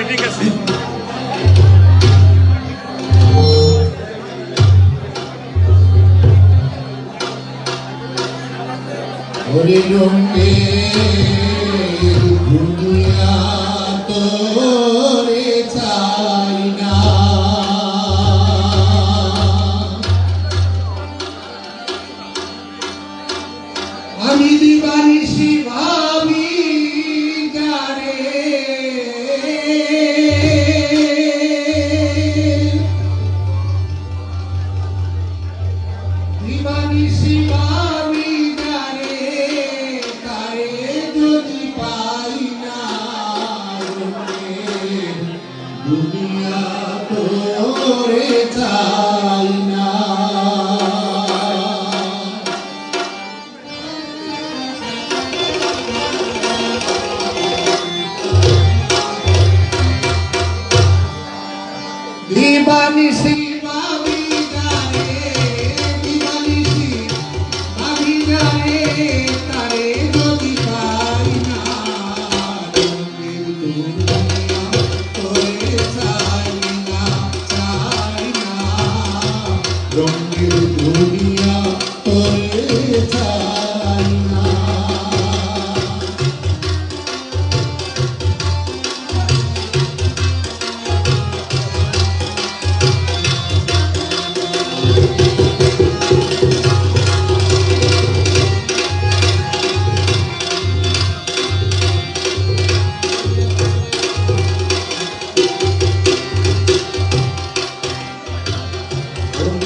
Meeting আছে। দুনিয়া তোরে চাই আমি দিবানিসি ভাবি দিবানিসি ভাবি যারে দিবানিসি ভাবি যারে তারে যদি পারি না তোরে চাই না চাই না। রঙের দুনিয়া